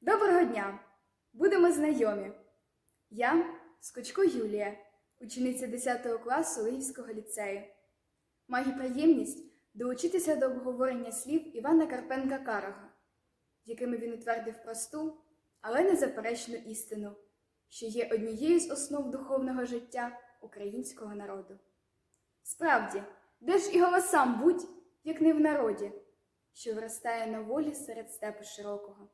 Доброго дня! Будемо знайомі. Я Скочко Юлія, учениця 10 класу Львівського ліцею. Маю приємність долучитися до обговорення слів Івана Карпенка Карага, якими він утвердив просту, але незаперечну істину, що є однією з основ духовного життя українського народу. Справді, де ж і голосам будь, як не в народі, що виростає на волі серед степу широкого.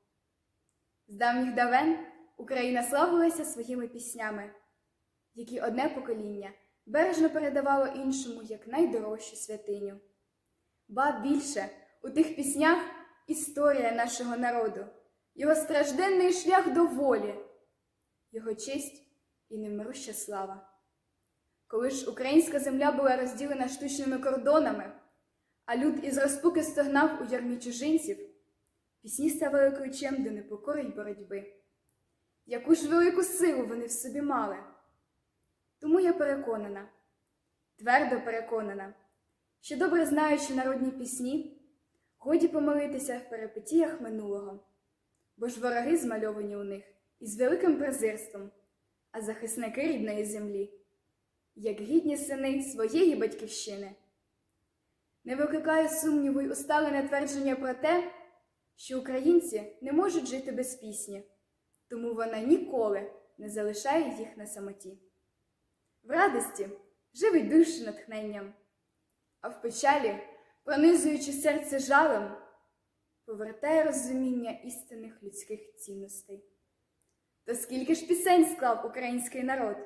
З давніх давен Україна славилася своїми піснями, які одне покоління бережно передавало іншому як найдорожчу святиню. Ба більше у тих піснях історія нашого народу, його стражденний шлях до волі, його честь і немируща слава. Коли ж українська земля була розділена штучними кордонами, а люд із розпуки стогнав у ярмі чужинців, пісні ставали ключем до непокори й боротьби. Яку ж велику силу вони в собі мали. Тому я переконана, твердо переконана, що добре знаючи народні пісні, годі помилитися в перипетіях минулого, бо ж вороги змальовані у них із великим презирством, а захисники рідної землі, як гідні сини своєї батьківщини. Не викликає сумніву й усталене твердження про те, що українці не можуть жити без пісні, тому вона ніколи не залишає їх на самоті. В радості живить душу натхненням, а в печалі, пронизуючи серце жалем, повертає розуміння істинних людських цінностей. То скільки ж пісень склав український народ?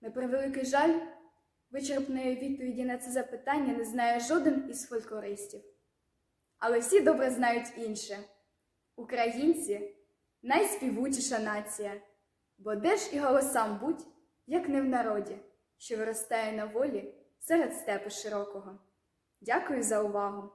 На превеликий жаль, вичерпної відповіді на це запитання не знає жоден із фольклористів. Але всі добре знають інше. Українці найспівучіша нація, бо де ж і голосам будь, як не в народі, що виростає на волі серед степу широкого. Дякую за увагу!